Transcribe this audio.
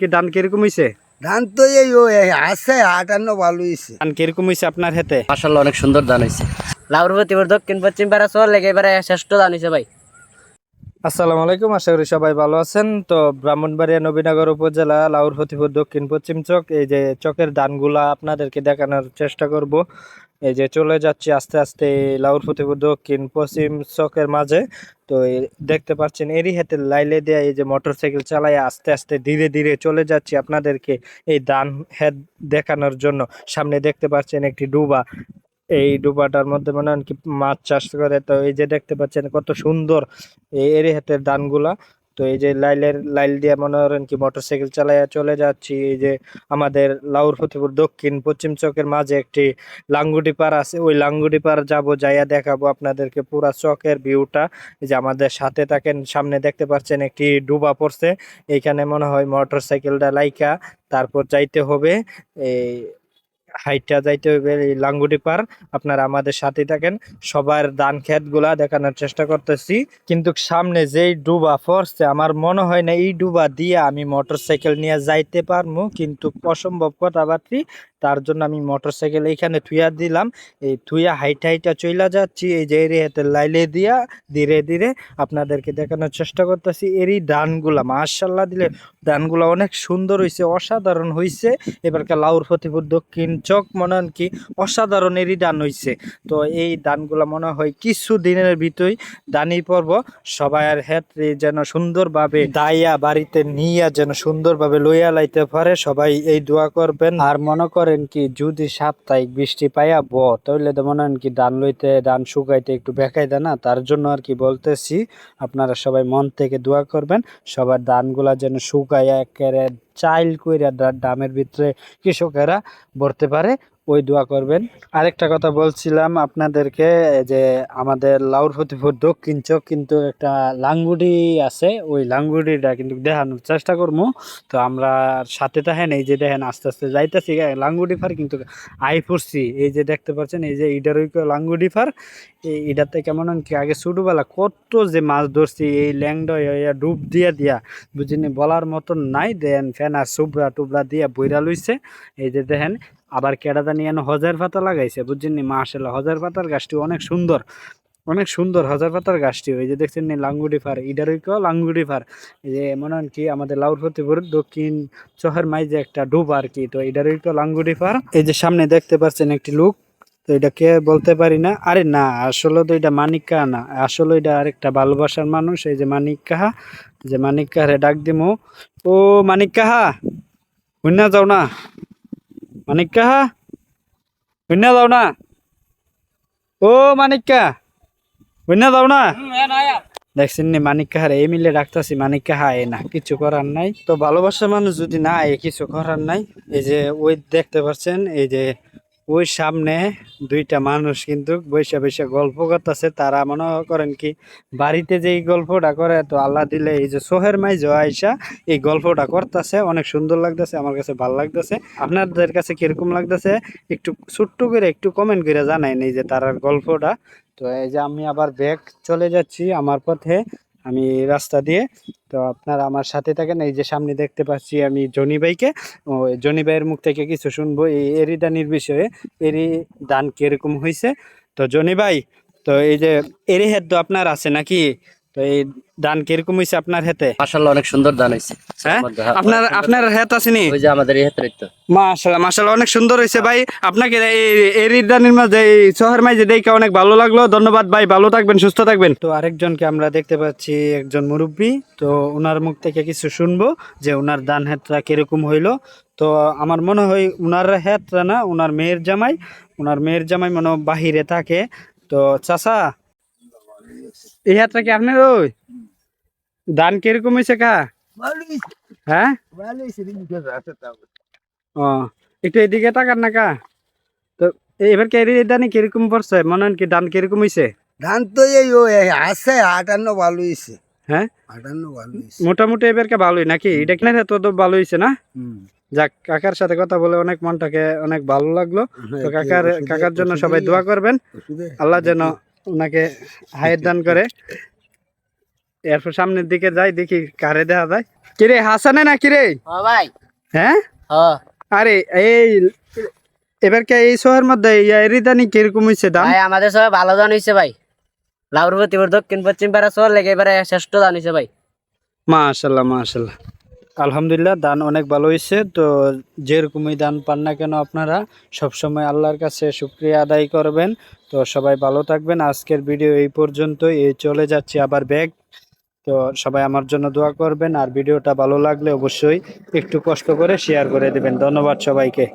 কি ধান কীরকম হইছে? ধান তো এই ও আছে আটান্ন ভালো হয়েছে ধান কীরকম হইছে আপনার হাতে? মাসাল্লাহ অনেক সুন্দর ধান হয়েছে লাউরপতিপুর দক্ষিণ পশ্চিম পাড়া চল লেগে এবারে শ্রেষ্ঠ ধান হয়েছে ভাই। আসসালামু আলাইকুম আশা করি সবাই ভালো আছেন। তো ব্রাহ্মণবাড়িয়া নবীনগর উপজেলা লাউর ফতিপুর দক্ষিণ পশ্চিম চক এই যে চকের ধানগুলা আপনাদেরকে দেখানোর চেষ্টা করব। এই যে চলে যাচ্ছি আস্তে আস্তে লাউর ফতিপুর দক্ষিণ, পশ্চিম চকের মাঝে। তো দেখতে পাচ্ছেন, এরই হাতে লাইলে দেয়া এই যে মোটরসাইকেল চালায় আস্তে আস্তে ধীরে ধীরে চলে যাচ্ছি আপনাদেরকে এই ধান হেড দেখানোর জন্য। সামনে দেখতে পাচ্ছেন একটি ডুবা। এই ডুবাটার মধ্যে মনে হয় কি মাছ চাষ করে। তো এই যে দেখতে পাচ্ছেন কত সুন্দর এই এরি হাতের ধানগুলা তো এই যে লাইলের, লাইল দিয়ে মনে করেন কি মোটরসাইকেল চালাইয়া চলে যাচ্ছি, এই যে আমাদের লাউর ফতেপুর দক্ষিণ, পশ্চিম চকের মাঝে একটি লাঙ্গুটি পার আছে, ওই লাঙ্গুটি পার যাব, যাইয়া দেখাবো আপনাদেরকে পুরা চকের ভিউটা যে আমাদের সাথে থাকেন, সামনে দেখতে পাচ্ছেন একটি ডুবা পড়ছে, এইখানে মনে হয় মোটরসাইকেলটা লাইকা, তারপর যাইতে হবে। এই হাইটটা যাইতে হইবে, এই লাঙ্গুটি পার। আপনারা আমাদের সাথে থাকেন। সবার দান খেতগুলা গুলা দেখানোর চেষ্টা করতেছি। কিন্তু সামনে যেই ডুবা পড়ছে, আমার মনে হয় না এই ডুবা দিয়ে আমি মোটর সাইকেল নিয়ে যাইতে পারব কিন্তু অসম্ভব কথাবার্তি তার জন্য আমি মোটরসাইকেল এইখানে থুইয়া দিলাম। এই থুইয়া হাইট হাইটা চইলা যাচ্ছি। এই যে এরিয়াতে লাইলে দিয়া ধীরে ধীরে আপনাদেরকে দেখানোর চেষ্টা করতেছি। এরই ধানগুলা মার্শাল্লাহ দিলে ধানগুলা অনেক সুন্দর হয়েছে অসাধারণ হয়েছে এবারকার লাউর ফতিপুর দক্ষিণ চক মনে হন কি অসাধারণ এরই ধান হয়েছে তো এই ধানগুলা মনে হয় কিছু দিনের ভিতরেই দানি পর্ব সবার ক্ষেত্রে যেন সুন্দরভাবে দাইয়া বাড়িতে নিয়ে যেন সুন্দরভাবে লইয়া লাইতে পারে। সবাই এই দোয়া করবেন। আর মনে করেন কি, যদি সাপ্তাহিক বৃষ্টি পাইয়া ব, তাহলে তো মনে হন কি ধান লইতে, ধান শুকাইতে একটু বেকাই দেয় না? তার জন্য আর কি বলতেছি, আপনারা সবাই মন থেকে দোয়া করবেন, সবার ধানগুলা যেন শুকাইয়া একেবারে চাইল কইরা ডামের ভিতরে কৃষকেরা ভরতে পারে। ওই দোয়া করবেন। আরেকটা কথা বলছিলাম আপনাদেরকে যে আমাদের লাউর ফতিপুর দক্ষিণ চক কিন্তু একটা লাঙ্গুডি আছে, ওই লাঙ্গুডিটা কিন্তু দেখানোর চেষ্টা করব। তো আমরা সাথে থাকেন এই যে দেখেন, আস্তে আস্তে যাইতেছি। লাঙ্গুডি ফার কিন্তু আই পড়ছি। এই যে দেখতে পাচ্ছেন, এই যে ইডার ওই লাঙ্গুডি ফার এই থেকে কেমন কি আগে ছোটোবেলা কত যে মাছ ধরছি, এই ল্যাংড ডুব দিয়া দিয়া, বুঝিনি, বলার মতন নাই। দেন ফেনা সুবরা টুবরা দিয়া বইরা লইছে। এই যে দেখেন আবার কেডাদা নিয়ে হজার পাতা লাগাইছে বুঝছেন মাশাল্লাহ হজার পাতার গাছটি অনেক সুন্দর অনেক সুন্দর হাজার পাতার গাছটি। ওই যে দেখছেন নি লাঙ্গুডি ফার ইডারই কেউ লাঙ্গুডি ফার? এই যে মনে হন কি আমাদের লাউর ফতিপুর দক্ষিণ চহের মাইজে একটা ডুব আর কি, তো ইডারই কেউ লাঙ্গুডি ফার? এই যে সামনে দেখতে পাচ্ছেন একটি লোক, তো এটা কে বলতে পারি না? আরে না, আসলে তো এটা মানিক না, আসলে এটা আরেকটা ভালোবাসার মানুষ, এই যে মানিক কাহা, যে মানিক কাহারে ডাক দিমু। ও মানিক কাহা হুন্না যাও না। মানিক কাহা হুন্না যাও না। ও মানিক্কা হুন্না যাও না। দেখছেন নি মানিক কাহার এই মিলে ডাকতেছি মানিক কাহা এ না কিছু করার নাই। তো ভালোবাসা মানুষ যদি না এ কিছু করার নাই। এই যে ওই দেখতে পাচ্ছেন এই যে ওই সামনে দুইটা মানুষ কিন্তু বৈশা বৈশা গল্প করতেছে। তারা মনে করেন কি, বাড়িতে যে এই গল্পটা করে, তো আল্লাহ দিলে এই যে সোহের মাই আইসা এই গল্পটা করতেছে। অনেক সুন্দর লাগতেছে, আমার কাছে ভালো লাগতেছে। আপনাদের কাছে কীরকম লাগতেছে? একটু ছোট্ট করে একটু কমেন্ট করে জানাই এই যে তার গল্পটা। তো এই যে আমি আবার ব্যাগ চলে যাচ্ছি আমার পথে। আমি রাস্তা দিয়ে, তো আপনারা আমার সাথে থাকেন, এই যে সামনে দেখতে পাচ্ছি আমি জনি ভাইকে। ও, জনি ভাইয়ের মুখ থেকে কিছু শুনব, এই এরি দানির বিষয়ে, এরি দান কীরকম হয়েছে তো জনি ভাই, তো এই যে এরি হেদ আপনার আছে নাকি? তো এই দান কীরকম হয়েছে আপনার হেতে? মাসাল্লাহ অনেক সুন্দর ধান হয়েছে হ্যাঁ? আপনার আপনার হেত আসেনি ওই যে আমাদের এই ক্ষেত্রে তো। মাশাআল্লাহ মাশাআল্লাহ অনেক সুন্দর হয়েছে ভাই। আপনাকে এই এরির দানির মাঝে এই শহর মাঝে দেখে অনেক ভালো লাগল। ধন্যবাদ ভাই ভালো থাকবেন সুস্থ থাকবেন। তো আরেকজনকে আমরা দেখতে পাচ্ছি একজন মুরব্বী। তো ওনার মুখ থেকে কিছু শুনব যে ওনার দান হেতরা কীরকম হইল। তো আমার মনে হয় ওনার হেতরা না ওনার মেয়ের জামাই। ওনার মেয়ের জামাই মনে বাহিরে থাকে। তো চাচা এই হেতরা কি আপনার ওই? দান কীরকম হয়েছে কা? হ্যাঁ। ও একটু এদিকে তাকান না কা? তো এবার ক্যারি কীরকম পড়ছে? মনে হয় কি দান কীরকম হয়েছে ধান তো এই আছে আটান্ন ভালো হয়েছে হ্যাঁ? আটান্ন ভালো হয়েছে মোটামুটি এবারকে ভালোই নাকি? এটা কিনা তো তো ভালো হয়েছে না? হুম। যাক কাকার সাথে কথা বলে অনেক মনটাকে অনেক ভালো লাগল। হ্যাঁ, তো কাকার কাকার জন্য সবাই দোয়া করবেন। আল্লাহ যেন ওনাকে হায়ের দান করে। এরপর সামনের দিকে যাই দেখি কারে দেওয়া যায়। কিরে হাসানে না কিরে? ভাই। হ্যাঁ? আরে এই এই শহরের মধ্যে রিদানি কীরকম হয়েছে দাম? ভাই আমাদের ভালো দান হয়েছে ভাই। দক্ষিণ পশ্চিম পাড়া চল লেগে এবারে শ্রেষ্ঠ দান হয়েছে ভাই। মাশাল্লাহ মাশাল্লাহ। আলহামদুলিল্লাহ দান অনেক ভালো হয়েছে তো যেরকমই দান পান না কেন আপনারা সবসময় আল্লাহর কাছে শুক্রিয়া আদায় করবেন। তো সবাই ভালো থাকবেন। আজকের ভিডিও এই পর্যন্ত এই চলে যাচ্ছে আবার ব্যাগ তো সবাই আমার জন্য দোয়া করবেন। আর ভিডিওটা ভালো লাগলে অবশ্যই একটু কষ্ট করে শেয়ার করে দেবেন। ধন্যবাদ সবাইকে।